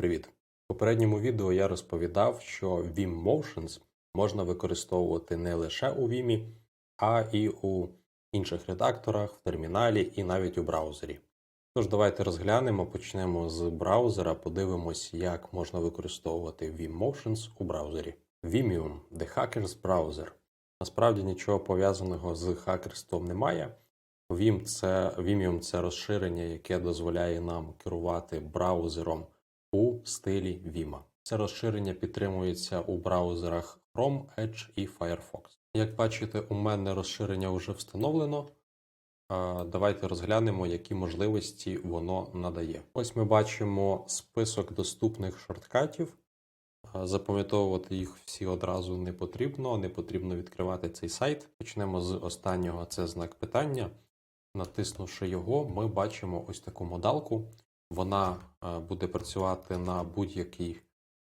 Привіт! В попередньому відео я розповідав, що Vim Motions можна використовувати не лише у Vim, а і у інших редакторах, в терміналі і навіть у браузері. Тож давайте розглянемо, почнемо з браузера, подивимось, як можна використовувати Vim Motions у браузері. Vimium – The Hackers Browser. Насправді нічого пов'язаного з хакерством немає. Vim це, Vimium – це розширення, яке дозволяє нам керувати браузером у стилі Vim. Це розширення підтримується у браузерах Chrome, Edge і Firefox. Як бачите, у мене розширення вже встановлено. Давайте розглянемо, які можливості воно надає. Ось ми бачимо список доступних шорткатів. Запам'ятовувати їх всі одразу не потрібно, не потрібно відкривати цей сайт. Почнемо з останнього, це знак питання. Натиснувши його, ми бачимо ось таку модалку. Вона е, буде працювати на будь-якій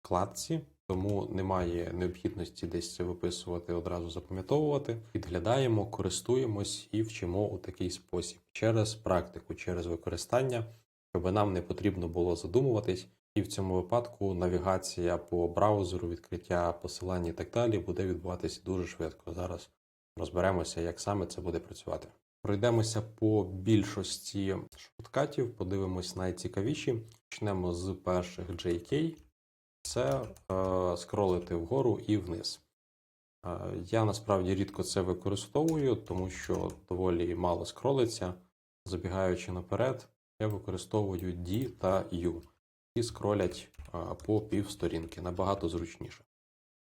вкладці, тому немає необхідності десь це виписувати, одразу запам'ятовувати. Підглядаємо, користуємось і вчимо у такий спосіб через практику, через використання, щоб нам не потрібно було задумуватись. І в цьому випадку навігація по браузеру, відкриття посилань і так далі буде відбуватися дуже швидко. Зараз розберемося, як саме це буде працювати. Пройдемося по більшості шорткатів, подивимось найцікавіші. Почнемо з перших JK. Це е, скролити вгору і вниз. Е, я насправді рідко це використовую, тому що доволі мало скролиться. Забігаючи наперед, я використовую D та U. І скролять е, по півсторінки, набагато зручніше.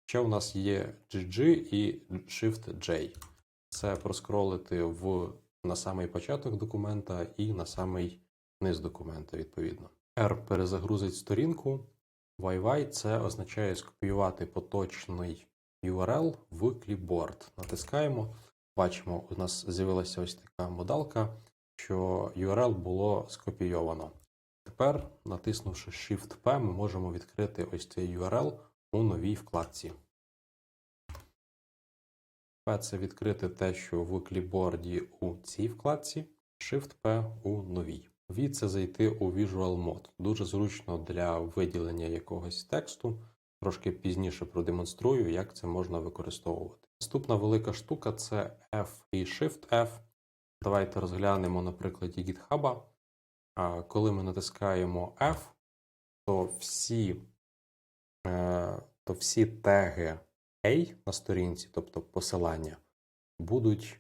Ще у нас є GG і Shift-J це проскролити в, на самий початок документа і на самий низ документа, відповідно. R перезагрузить сторінку. YY це означає скопіювати поточний URL в clipboard. Натискаємо. Бачимо, у нас з'явилася ось така модалка, що URL було скопійовано. Тепер, натиснувши Shift-P, ми можемо відкрити ось цей URL у новій вкладці. Це відкрити те, що в кліпборді у цій вкладці, Shift-P у новій. V це зайти у Visual Mode. Дуже зручно для виділення якогось тексту. Трошки пізніше продемонструю, як це можна використовувати. Наступна велика штука це F і Shift-F. Давайте розглянемо на прикладі GitHub. Коли ми натискаємо F, то всі, е, то всі теги A на сторінці, тобто посилання, будуть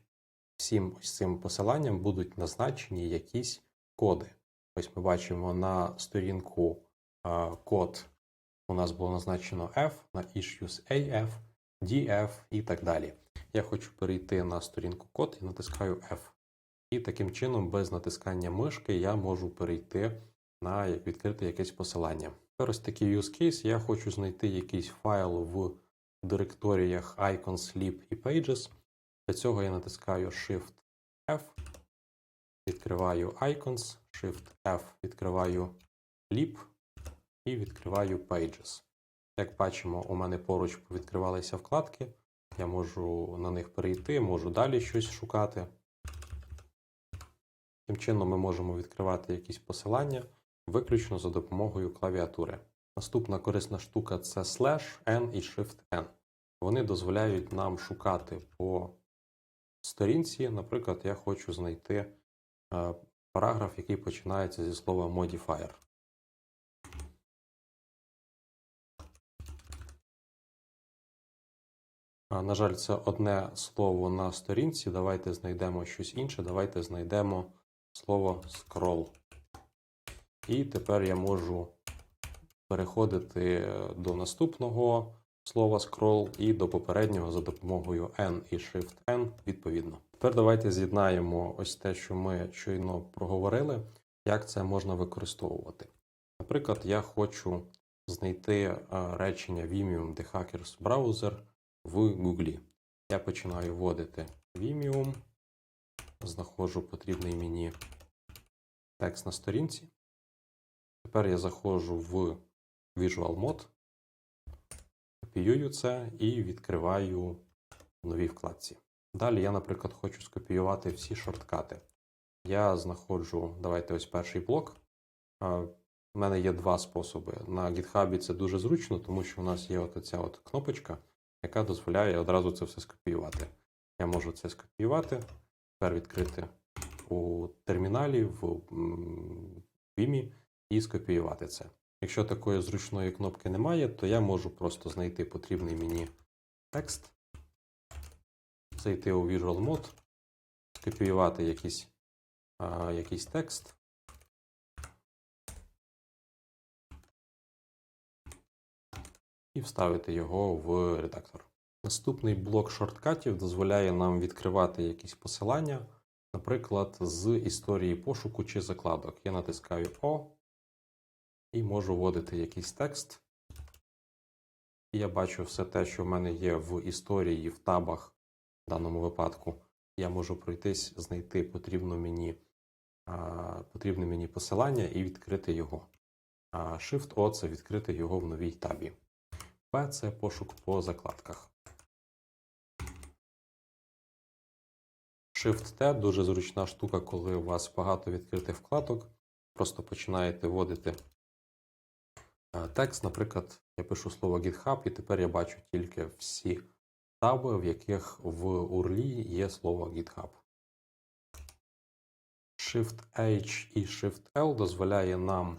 всім ось цим посиланням будуть назначені якісь коди. Ось ми бачимо на сторінку а, код у нас було назначено F, на issues AF, DF і так далі. Я хочу перейти на сторінку код і натискаю F. І таким чином, без натискання мишки, я можу перейти на відкрити якесь посилання. Тепер ось такий use case. Я хочу знайти якийсь файл в директоріях Icons, Sleep і Pages. Для цього я натискаю Shift-F, відкриваю Icons, Shift-F, відкриваю Leap і відкриваю Pages. Як бачимо, у мене поруч відкривалися вкладки. Я можу на них перейти, можу далі щось шукати. Тим чином ми можемо відкривати якісь посилання виключно за допомогою клавіатури. Наступна корисна штука це slash n і Shift-N. Вони дозволяють нам шукати по сторінці. Наприклад, я хочу знайти е, параграф, який починається зі слова modifier. На жаль, це одне слово на сторінці. Давайте знайдемо щось інше. Давайте знайдемо слово scroll. І тепер я можу переходити до наступного слова scroll і до попереднього за допомогою N і Shift-N відповідно. Тепер давайте з'єднаємо ось те, що ми щойно проговорили, як це можна використовувати. Наприклад, я хочу знайти речення Vimium The Hackers Browser в Google. Я починаю вводити Vimium, знаходжу потрібний мені текст на сторінці. Тепер я заходжу в Visual Mode, копіюю це і відкриваю в новій вкладці. Далі я, наприклад, хочу скопіювати всі шорткати. Я знаходжу, давайте ось перший блок. У мене є два способи. На GitHub це дуже зручно, тому що у нас є от ця от кнопочка, яка дозволяє одразу це все скопіювати. Я можу це скопіювати, тепер відкрити у терміналі в Vim і скопіювати це. Якщо такої зручної кнопки немає, то я можу просто знайти потрібний мені текст, зайти у Visual Mode, скопіювати якийсь, а, якийсь текст. І вставити його в редактор. Наступний блок шорткатів дозволяє нам відкривати якісь посилання, наприклад, з історії пошуку чи закладок. Я натискаю О і можу вводити якийсь текст. І я бачу все те, що в мене є в історії, в табах в даному випадку. Я можу пройтись, знайти потрібну мені, потрібне мені посилання і відкрити його. Shift-O – це відкрити його в новій табі. P – це пошук по закладках. Shift-T – дуже зручна штука, коли у вас багато відкритих вкладок. Просто починаєте вводити текст. Наприклад, я пишу слово GitHub, і тепер я бачу тільки всі таби, в яких в URL є слово GitHub. Shift-H і Shift-L дозволяє нам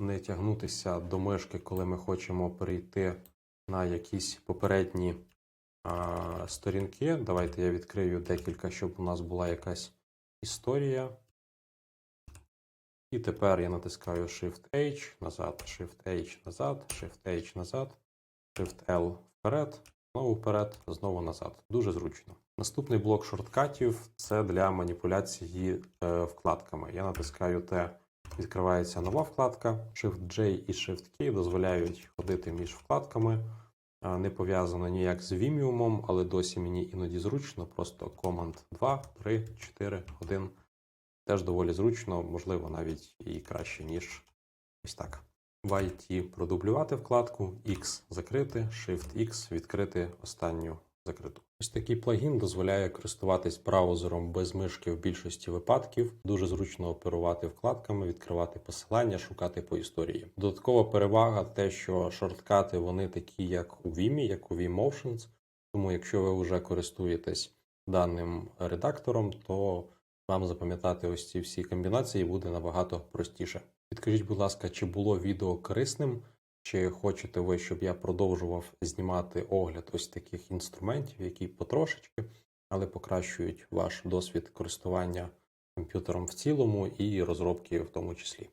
не тягнутися до мишки, коли ми хочемо перейти на якісь попередні а, сторінки. Давайте я відкрию декілька, щоб у нас була якась історія. І тепер я натискаю Shift-H назад, Shift-H назад, Shift-H назад, Shift-L вперед, знову вперед, знову назад. Дуже зручно. Наступний блок шорткатів це для маніпуляції е, вкладками. Я натискаю T, відкривається нова вкладка. Shift-J і Shift-K дозволяють ходити між вкладками. Е, Не пов'язано ніяк з Vimium, але досі мені іноді зручно. Просто команд 2, 3, 4, 1. Теж доволі зручно, можливо, навіть і краще, ніж ось так. В IT продублювати вкладку, X закрити, Shift-X відкрити останню закриту. Ось такий плагін дозволяє користуватись браузером без мишки в більшості випадків. Дуже зручно оперувати вкладками, відкривати посилання, шукати по історії. Додаткова перевага те, що шорткати вони такі, як у Vim, як у Vmotions. Тому, якщо ви вже користуєтесь даним редактором, то вам запам'ятати ось ці всі комбінації буде набагато простіше. Підкажіть, будь ласка, чи було відео корисним? Чи хочете ви, щоб я продовжував знімати огляд ось таких інструментів, які потрошечки, але покращують ваш досвід користування комп'ютером в цілому і розробки в тому числі?